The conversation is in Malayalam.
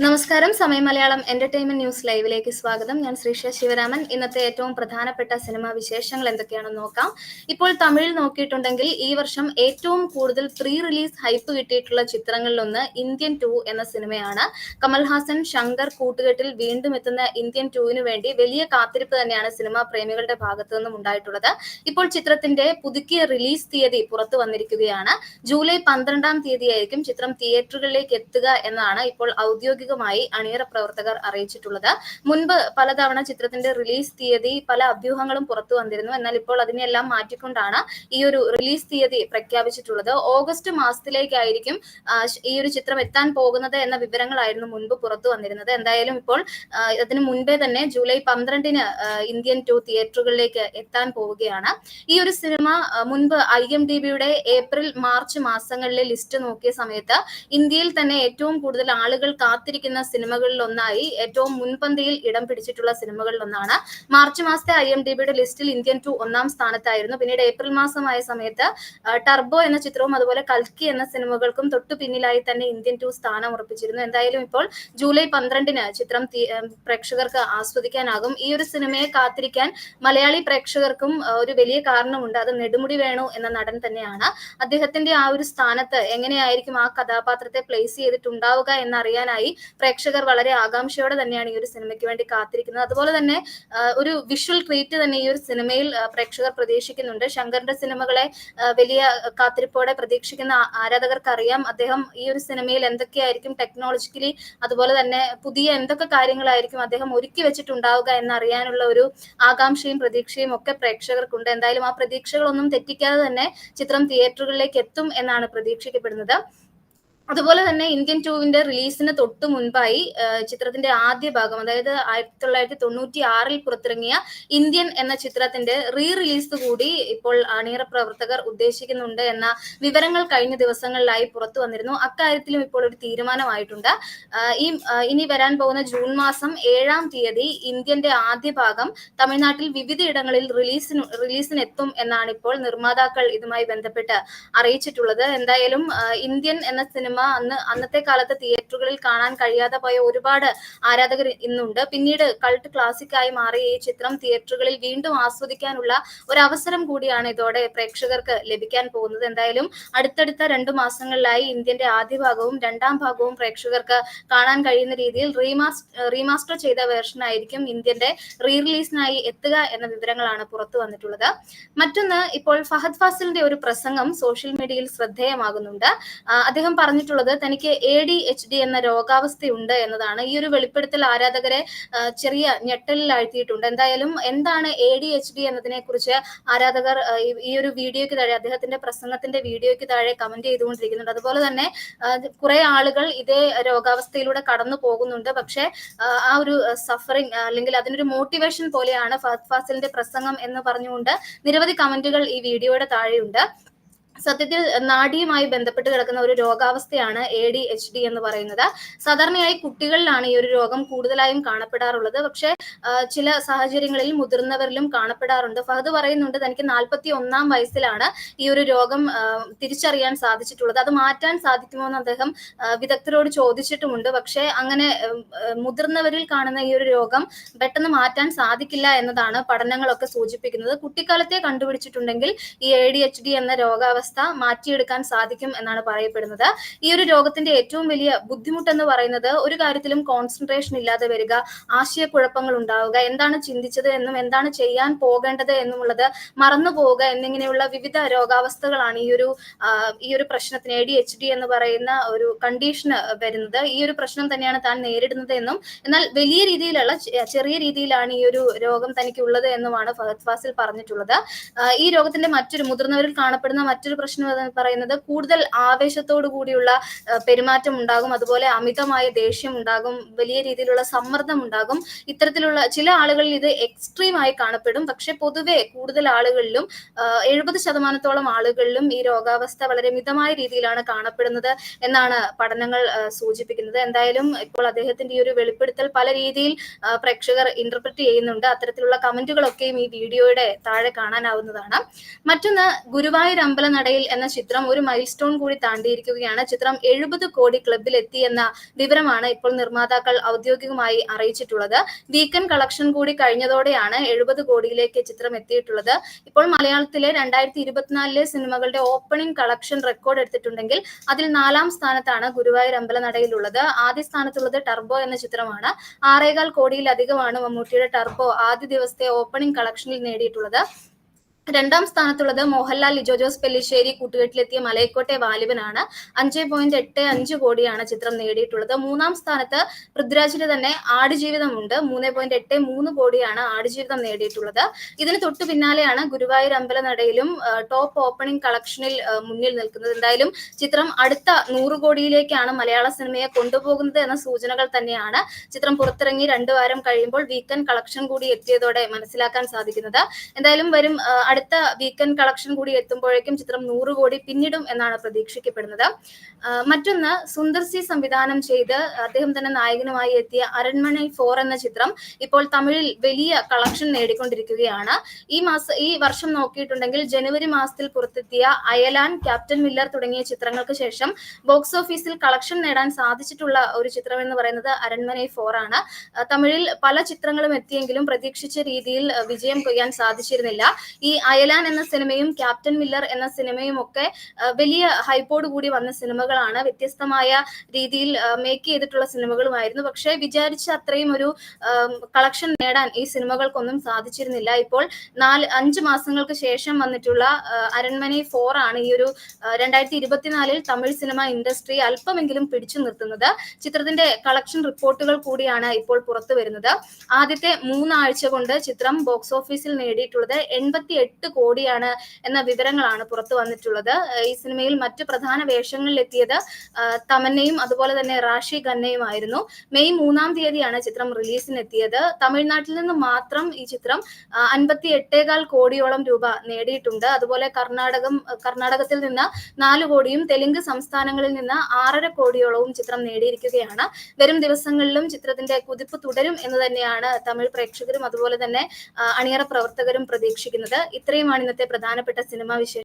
നമസ്കാരം. സമയം മലയാളം എന്റർടൈൻമെന്റ് ന്യൂസ് ലൈവിലേക്ക് സ്വാഗതം. ഞാൻ ശ്രീഷ ശിവരാമൻ. ഇന്നത്തെ ഏറ്റവും പ്രധാനപ്പെട്ട സിനിമാ വിശേഷങ്ങൾ എന്തൊക്കെയാണെന്ന് നോക്കാം. ഇപ്പോൾ തമിഴിൽ നോക്കിയിട്ടുണ്ടെങ്കിൽ ഈ വർഷം ഏറ്റവും കൂടുതൽ പ്രീ റിലീസ് ഹൈപ്പ് കിട്ടിയിട്ടുള്ള ചിത്രങ്ങളിലൊന്ന് ഇന്ത്യൻ ടു എന്ന സിനിമയാണ്. കമൽഹാസൻ ശങ്കർ കൂട്ടുകെട്ടിൽ വീണ്ടും എത്തുന്ന ഇന്ത്യൻ ടുവിന് വേണ്ടി വലിയ കാത്തിരിപ്പ് തന്നെയാണ് സിനിമാ പ്രേമികളുടെ ഭാഗത്തു നിന്നും ഉണ്ടായിട്ടുള്ളത്. ഇപ്പോൾ ചിത്രത്തിന്റെ പുതുക്കിയ റിലീസ് തീയതി പുറത്തു വന്നിരിക്കുകയാണ്. ജൂലൈ പന്ത്രണ്ടാം തീയതിയായിരിക്കും ചിത്രം തിയേറ്ററുകളിലേക്ക് എത്തുക എന്നാണ് ഇപ്പോൾ ഔദ്യോഗിക ഔദ്യോഗികമായി അണിയറ പ്രവർത്തകർ അറിയിച്ചിട്ടുള്ളത്. മുൻപ് പലതവണ ചിത്രത്തിന്റെ റിലീസ് തീയതി പല അഭ്യൂഹങ്ങളും പുറത്തു വന്നിരുന്നു. എന്നാൽ ഇപ്പോൾ അതിനെല്ലാം മാറ്റിക്കൊണ്ടാണ് ഈ ഒരു റിലീസ് തീയതി പ്രഖ്യാപിച്ചിട്ടുള്ളത്. ഓഗസ്റ്റ് മാസത്തിലേക്കായിരിക്കും ഈ ഒരു ചിത്രം എത്താൻ പോകുന്നത് എന്ന വിവരങ്ങളായിരുന്നു മുൻപ് പുറത്തു വന്നിരുന്നത്. എന്തായാലും ഇപ്പോൾ അതിന് മുൻപേ തന്നെ ജൂലൈ പന്ത്രണ്ടിന് ഇന്ത്യൻ ടു തിയേറ്ററുകളിലേക്ക് എത്താൻ പോവുകയാണ്. ഈ ഒരു സിനിമ മുൻപ് ഐ എം ഡി ബിയുടെ ഏപ്രിൽ മാർച്ച് മാസങ്ങളിലെ ലിസ്റ്റ് നോക്കിയ സമയത്ത് ഇന്ത്യയിൽ തന്നെ ഏറ്റവും കൂടുതൽ ആളുകൾ കാത്തി കാത്തിരിക്കുന്ന സിനിമകളിൽ ഒന്നായി ഏറ്റവും മുൻപന്തിയിൽ ഇടം പിടിച്ചിട്ടുള്ള സിനിമകളിൽ ഒന്നാണ് മാർച്ച് മാസത്തെ ഐ എം ഡി ബിയുടെ ലിസ്റ്റിൽ ഇന്ത്യൻ ടു ഒന്നാം സ്ഥാനത്തായിരുന്നു. പിന്നീട് ഏപ്രിൽ മാസമായ സമയത്ത് ടർബോ എന്ന ചിത്രവും അതുപോലെ കൽക്കി എന്ന സിനിമകൾക്കും തൊട്ടു പിന്നിലായി തന്നെ ഇന്ത്യൻ ടു സ്ഥാനം ഉറപ്പിച്ചിരുന്നു. എന്തായാലും ഇപ്പോൾ ജൂലൈ പന്ത്രണ്ടിന് ചിത്രം പ്രേക്ഷകർക്ക് ആസ്വദിക്കാനാകും. ഈ ഒരു സിനിമയെ കാത്തിരിക്കാൻ മലയാളി പ്രേക്ഷകർക്കും ഒരു വലിയ കാരണമുണ്ട്. അത് നെടുമുടി വേണു എന്ന നടൻ തന്നെയാണ്. അദ്ദേഹത്തിന്റെ ആ ഒരു സ്ഥാനത്ത് എങ്ങനെയായിരിക്കും ആ കഥാപാത്രത്തെ പ്ലേസ് ചെയ്തിട്ടുണ്ടാവുക എന്നറിയാനായി പ്രേക്ഷകർ വളരെ ആകാംക്ഷയോടെ തന്നെയാണ് ഈ ഒരു സിനിമയ്ക്ക് വേണ്ടി കാത്തിരിക്കുന്നത്. അതുപോലെ തന്നെ ഒരു വിഷ്വൽ ട്രീറ്റ് തന്നെ ഈ ഒരു സിനിമയിൽ പ്രേക്ഷകർ പ്രതീക്ഷിക്കുന്നുണ്ട്. ശങ്കറിന്റെ സിനിമകളെ വലിയ കാത്തിരിപ്പോടെ പ്രതീക്ഷിക്കുന്ന ആരാധകർക്ക് അറിയാം അദ്ദേഹം ഈ ഒരു സിനിമയിൽ എന്തൊക്കെയായിരിക്കും ടെക്നോളജിക്കലി അതുപോലെ തന്നെ പുതിയ എന്തൊക്കെ കാര്യങ്ങളായിരിക്കും അദ്ദേഹം ഒരുക്കി വെച്ചിട്ടുണ്ടാവുക എന്നറിയാനുള്ള ഒരു ആകാംക്ഷയും പ്രതീക്ഷയും ഒക്കെ പ്രേക്ഷകർക്കുണ്ട്. എന്തായാലും ആ പ്രതീക്ഷകളൊന്നും തെറ്റിക്കാതെ തന്നെ ചിത്രം തിയേറ്ററുകളിലേക്ക് എത്തും എന്നാണ് പ്രതീക്ഷിക്കപ്പെടുന്നത്. അതുപോലെ തന്നെ ഇന്ത്യൻ ടൂവിന്റെ റിലീസിന് തൊട്ട് മുൻപായി ചിത്രത്തിന്റെ ആദ്യ ഭാഗം അതായത് ആയിരത്തി തൊള്ളായിരത്തി തൊണ്ണൂറ്റി ആറിൽ പുറത്തിറങ്ങിയ ഇന്ത്യൻ എന്ന ചിത്രത്തിന്റെ റീ റിലീസ് കൂടി ഇപ്പോൾ അണിയറ പ്രവർത്തകർ ഉദ്ദേശിക്കുന്നുണ്ട് എന്ന വിവരങ്ങൾ കഴിഞ്ഞ ദിവസങ്ങളിലായി പുറത്തു വന്നിരുന്നു. അക്കാര്യത്തിലും ഇപ്പോൾ ഒരു തീരുമാനമായിട്ടുണ്ട്. ഈ ഇനി വരാൻ പോകുന്ന ജൂൺ മാസം ഏഴാം തീയതി ഇന്ത്യന്റെ ആദ്യ ഭാഗം തമിഴ്നാട്ടിൽ വിവിധയിടങ്ങളിൽ റിലീസിന് റിലീസിന് റിലീസിനെത്തും എന്നാണ് ഇപ്പോൾ നിർമ്മാതാക്കൾ ഇതുമായി ബന്ധപ്പെട്ട് അറിയിച്ചിട്ടുള്ളത്. എന്തായാലും ഇന്ത്യൻ എന്ന സിനിമ അന്ന് അന്നത്തെ കാലത്ത് തിയേറ്ററുകളിൽ കാണാൻ കഴിയാതെ പോയ ഒരുപാട് ആരാധകർ ഇന്നുണ്ട്. പിന്നീട് കൾട്ട് ക്ലാസിക്കായി മാറിയ ഈ ചിത്രം തിയേറ്ററുകളിൽ വീണ്ടും ആസ്വദിക്കാനുള്ള ഒരു അവസരം കൂടിയാണ് ഇതോടെ പ്രേക്ഷകർക്ക് ലഭിക്കാൻ പോകുന്നത്. എന്തായാലും അടുത്തടുത്ത രണ്ടു മാസങ്ങളിലായി ഇന്ത്യന്റെ ആദ്യ ഭാഗവും രണ്ടാം ഭാഗവും പ്രേക്ഷകർക്ക് കാണാൻ കഴിയുന്ന രീതിയിൽ റീമാസ്റ്റർ റീമാസ്റ്റർ ചെയ്ത വേർഷൻ ആയിരിക്കും ഇന്ത്യന്റെ റീ റിലീസിനായി എത്തുക എന്ന വിവരങ്ങളാണ് പുറത്തു വന്നിട്ടുള്ളത്. മറ്റൊന്ന് ഇപ്പോൾ ഫഹദ് ഫാസിലിന്റെ ഒരു പ്രസംഗം സോഷ്യൽ മീഡിയയിൽ ശ്രദ്ധേയമാകുന്നുണ്ട്. അദ്ദേഹം പറഞ്ഞിട്ടുള്ള പറഞ്ഞിട്ടുള്ളത് തനിക്ക് എ ഡി എച്ച് ഡി എന്ന രോഗാവസ്ഥയുണ്ട് എന്നതാണ്. ഈ ഒരു വെളിപ്പെടുത്തൽ ആരാധകരെ ചെറിയ ഞെട്ടലിൽ ആഴ്ത്തിയിട്ടുണ്ട്. എന്തായാലും എന്താണ് എ ഡി എച്ച് ഡി എന്നതിനെ കുറിച്ച് ആരാധകർ ഈ ഒരു വീഡിയോയ്ക്ക് താഴെ അദ്ദേഹത്തിന്റെ പ്രസംഗത്തിന്റെ വീഡിയോയ്ക്ക് താഴെ കമന്റ് ചെയ്തുകൊണ്ടിരിക്കുന്നുണ്ട്. അതുപോലെ തന്നെ കുറെ ആളുകൾ ഇതേ രോഗാവസ്ഥയിലൂടെ കടന്നു പോകുന്നുണ്ട്. പക്ഷെ ആ ഒരു സഫറിങ് അല്ലെങ്കിൽ അതിനൊരു മോട്ടിവേഷൻ പോലെയാണ് ഫഹദ് ഫാസിലിന്റെ പ്രസംഗം എന്ന് പറഞ്ഞുകൊണ്ട് നിരവധി കമന്റുകൾ ഈ വീഡിയോയുടെ താഴെയുണ്ട്. സത്യത്തിൽ നാഡിയുമായി ബന്ധപ്പെട്ട് കിടക്കുന്ന ഒരു രോഗാവസ്ഥയാണ് എ ഡി എച്ച് ഡി എന്ന് പറയുന്നത്. സാധാരണയായി കുട്ടികളിലാണ് ഈ ഒരു രോഗം കൂടുതലായും കാണപ്പെടാറുള്ളത്. പക്ഷെ ചില സാഹചര്യങ്ങളിൽ മുതിർന്നവരിലും കാണപ്പെടാറുണ്ട്. ഫഹദ് പറയുന്നുണ്ട് തനിക്ക് നാൽപ്പത്തി ഒന്നാം വയസ്സിലാണ് ഈ ഒരു രോഗം തിരിച്ചറിയാൻ സാധിച്ചിട്ടുള്ളത്. അത് മാറ്റാൻ സാധിക്കുമോ എന്ന് അദ്ദേഹം വിദഗ്ധരോട് ചോദിച്ചിട്ടുമുണ്ട്. പക്ഷെ അങ്ങനെ മുതിർന്നവരിൽ കാണുന്ന ഈ ഒരു രോഗം പെട്ടെന്ന് മാറ്റാൻ സാധിക്കില്ല എന്നതാണ് പഠനങ്ങളൊക്കെ സൂചിപ്പിക്കുന്നത്. കുട്ടിക്കാലത്തെ കണ്ടുപിടിച്ചിട്ടുണ്ടെങ്കിൽ ഈ എ ഡി എച്ച് ഡി എന്ന രോഗാവസ്ഥ അവസ്ഥ മാറ്റിയെടുക്കാൻ സാധിക്കും എന്നാണ് പറയപ്പെടുന്നത്. ഈ ഒരു രോഗത്തിന്റെ ഏറ്റവും വലിയ ബുദ്ധിമുട്ടെന്ന് പറയുന്നത് ഒരു കാര്യത്തിലും കോൺസെൻട്രേഷൻ ഇല്ലാതെ വരിക ആശയക്കുഴപ്പങ്ങൾ ഉണ്ടാവുക എന്താണ് ചിന്തിച്ചത് എന്നും എന്താണ് ചെയ്യാൻ പോകേണ്ടത് എന്നുമുള്ളത് മറന്നു പോവുക എന്നിങ്ങനെയുള്ള വിവിധ രോഗാവസ്ഥകളാണ് ഈ ഒരു ഈ ഒരു പ്രശ്നത്തിന് എ ഡി എച്ച് ഡി എന്ന് പറയുന്ന ഒരു കണ്ടീഷന് വരുന്നത്. ഈ ഒരു പ്രശ്നം തന്നെയാണ് താൻ നേരിടുന്നത് എന്നും. എന്നാൽ വലിയ രീതിയിലുള്ള ചെറിയ രീതിയിലാണ് ഈ ഒരു രോഗം തനിക്കുള്ളത് എന്നുമാണ് ഫഹദ് ഫാസിൽ പറഞ്ഞിട്ടുള്ളത്. ഈ രോഗത്തിന്റെ മറ്റൊരു മുതിർന്നവരിൽ കാണപ്പെടുന്ന മറ്റൊരു പ്രശ്നം എന്ന് പറയുന്നത് കൂടുതൽ ആവേശത്തോടു കൂടിയുള്ള പെരുമാറ്റം ഉണ്ടാകും. അതുപോലെ അമിതമായ ദേഷ്യം ഉണ്ടാകും. വലിയ രീതിയിലുള്ള സമ്മർദ്ദം ഉണ്ടാകും. ഇത്തരത്തിലുള്ള ചില ആളുകളിൽ ഇത് എക്സ്ട്രീം ആയി കാണപ്പെടും. പക്ഷെ പൊതുവെ കൂടുതൽ ആളുകളിലും എഴുപത് ശതമാനത്തോളം ആളുകളിലും ഈ രോഗാവസ്ഥ വളരെ മിതമായ രീതിയിലാണ് കാണപ്പെടുന്നത് എന്നാണ് പഠനങ്ങൾ സൂചിപ്പിക്കുന്നത്. എന്തായാലും ഇപ്പോൾ അദ്ദേഹത്തിന്റെ ഈ ഒരു വെളിപ്പെടുത്തൽ പല രീതിയിൽ പ്രേക്ഷകർ ഇന്റർപ്രറ്റ് ചെയ്യുന്നുണ്ട്. അത്തരത്തിലുള്ള കമന്റുകളൊക്കെയും ഈ വീഡിയോയുടെ താഴെ കാണാനാവുന്നതാണ്. മറ്റൊന്ന് ഗുരുവായൂർ അമ്പലനട നടയിൽ എന്ന ചിത്രം ഒരു മൈൽ സ്റ്റോൺ കൂടി താണ്ടിയിരിക്കുകയാണ്. ചിത്രം എഴുപത് കോടി ക്ലബിൽ എത്തി എന്ന വിവരമാണ് ഇപ്പോൾ നിർമ്മാതാക്കൾ ഔദ്യോഗികമായി അറിയിച്ചിട്ടുള്ളത്. വീക്കെൻഡ് കളക്ഷൻ കൂടി കഴിഞ്ഞതോടെയാണ് എഴുപത് കോടിയിലേക്ക് ചിത്രം എത്തിയിട്ടുള്ളത്. ഇപ്പോൾ മലയാളത്തിലെ രണ്ടായിരത്തി ഇരുപത്തിനാലിലെ സിനിമകളുടെ ഓപ്പണിംഗ് കളക്ഷൻ റെക്കോർഡ് എടുത്തിട്ടുണ്ടെങ്കിൽ അതിൽ നാലാം സ്ഥാനത്താണ് ഗുരുവായൂർ അമ്പലനടയിലുള്ളത്. ആദ്യ സ്ഥാനത്തുള്ളത് ടർബോ എന്ന ചിത്രമാണ്. ആറേകാൽ കോടിയിലധികമാണ് മമ്മൂട്ടിയുടെ ടർബോ ആദ്യ ദിവസത്തെ ഓപ്പണിംഗ് കളക്ഷനിൽ നേടിയിട്ടുള്ളത്. രണ്ടാം സ്ഥാനത്തുള്ളത് മോഹൻലാൽ ലിജോ ജോസ് പെല്ലിശ്ശേരി കൂട്ടുകെട്ടിലെത്തിയ മലയക്കോട്ടെ വാലിബനാണ്. അഞ്ച് പോയിന്റ് എട്ട് അഞ്ച് കോടിയാണ് ചിത്രം നേടിയിട്ടുള്ളത്. മൂന്നാം സ്ഥാനത്ത് പൃഥ്വിരാജിന്റെ തന്നെ ആടുജീവിതമുണ്ട്. മൂന്ന് പോയിന്റ് എട്ട് മൂന്ന് കോടിയാണ് ആടുജീവിതം നേടിയിട്ടുള്ളത്. ഇതിന് തൊട്ടു പിന്നാലെയാണ് ഗുരുവായൂർ അമ്പലനടയിലും ടോപ്പ് ഓപ്പണിംഗ് കളക്ഷനിൽ മുന്നിൽ നിൽക്കുന്നത്. എന്തായാലും ചിത്രം അടുത്ത നൂറ് കോടിയിലേക്കാണ് മലയാള സിനിമയെ കൊണ്ടുപോകുന്നത് എന്ന സൂചനകൾ തന്നെയാണ് ചിത്രം പുറത്തിറങ്ങി രണ്ടു വാരം കഴിയുമ്പോൾ വീക്കെൻഡ് കളക്ഷൻ കൂടി എത്തിയതോടെ മനസ്സിലാക്കാൻ സാധിക്കുന്നത്. എന്തായാലും വരും അടുത്ത വീക്കെൻഡ് കളക്ഷൻ കൂടി എത്തുമ്പോഴേക്കും ചിത്രം നൂറ് കോടി പിന്നിടും എന്നാണ് പ്രതീക്ഷിക്കപ്പെടുന്നത്. മറ്റൊന്ന് സുന്ദർ സി സംവിധാനം ചെയ്ത് അദ്ദേഹം തന്നെ നായകനുമായി എത്തിയ അരൺമണി ഫോർ എന്ന ചിത്രം ഇപ്പോൾ തമിഴിൽ വലിയ കളക്ഷൻ നേടിക്കൊണ്ടിരിക്കുകയാണ്. ഈ മാസം ഈ വർഷം നോക്കിയിട്ടുണ്ടെങ്കിൽ ജനുവരി മാസത്തിൽ പുറത്തെത്തിയ അയലാൻ ക്യാപ്റ്റൻ മില്ലർ തുടങ്ങിയ ചിത്രങ്ങൾക്ക് ശേഷം ബോക്സ് ഓഫീസിൽ കളക്ഷൻ നേടാൻ സാധിച്ചിട്ടുള്ള ഒരു ചിത്രം എന്ന് പറയുന്നത് അരൺമനൈ ഫോർ ആണ്. തമിഴിൽ പല ചിത്രങ്ങളും എത്തിയെങ്കിലും പ്രതീക്ഷിച്ച രീതിയിൽ വിജയം കൊയ്യാൻ സാധിച്ചിരുന്നില്ല. ഈ അയലാൻ എന്ന സിനിമയും ക്യാപ്റ്റൻ മില്ലർ എന്ന സിനിമയും ഒക്കെ വലിയ ഹൈപ്പോട് കൂടി വന്ന സിനിമകളാണ്. വ്യത്യസ്തമായ രീതിയിൽ മേക്ക് ചെയ്തിട്ടുള്ള സിനിമകളുമായിരുന്നു. പക്ഷേ വിചാരിച്ച അത്രയും ഒരു കളക്ഷൻ നേടാൻ ഈ സിനിമകൾക്കൊന്നും സാധിച്ചിരുന്നില്ല. ഇപ്പോൾ നാല് അഞ്ച് മാസങ്ങൾക്ക് ശേഷം വന്നിട്ടുള്ള അരൺമനി ഫോർ ആണ് ഈ ഒരു രണ്ടായിരത്തി ഇരുപത്തിനാലിൽ തമിഴ് സിനിമ ഇൻഡസ്ട്രി അല്പമെങ്കിലും പിടിച്ചു നിർത്തുന്നത്. ചിത്രത്തിന്റെ കളക്ഷൻ റിപ്പോർട്ടുകൾ കൂടിയാണ് ഇപ്പോൾ പുറത്തു വരുന്നത്. ആദ്യത്തെ മൂന്നാഴ്ച കൊണ്ട് ചിത്രം ബോക്സ് ഓഫീസിൽ നേടിയിട്ടുള്ളത് എൺപത്തി എട്ട് കോടിയാണ് എന്ന വിവരങ്ങളാണ് പുറത്തു വന്നിട്ടുള്ളത്. ഈ സിനിമയിൽ മറ്റ് പ്രധാന വേഷങ്ങളിൽ എത്തിയത് തമന്നയും അതുപോലെ തന്നെ റാഷി ഖന്നയും ആയിരുന്നു മെയ് മൂന്നാം തീയതിയാണ് ചിത്രം റിലീസിന് എത്തിയത് തമിഴ്നാട്ടിൽ നിന്ന് മാത്രം ഈ ചിത്രം അൻപത്തി എട്ടേകാൽ കോടിയോളം രൂപ നേടിയിട്ടുണ്ട്. അതുപോലെ കർണാടകം കർണാടകത്തിൽ നിന്ന് നാല് കോടിയും തെലുങ്ക് സംസ്ഥാനങ്ങളിൽ നിന്ന് ആറര കോടിയോളവും ചിത്രം നേടിയിരിക്കുകയാണ്. വരും ദിവസങ്ങളിലും ചിത്രത്തിന്റെ കുതിപ്പ് തുടരും എന്ന് തന്നെയാണ് തമിഴ് പ്രേക്ഷകരും അതുപോലെ തന്നെ അണിയറ പ്രവർത്തകരും പ്രതീക്ഷിക്കുന്നത്. ഇത്രയുമാണ് ഇന്നത്തെ പ്രധാനപ്പെട്ട സിനിമാ വിശേഷം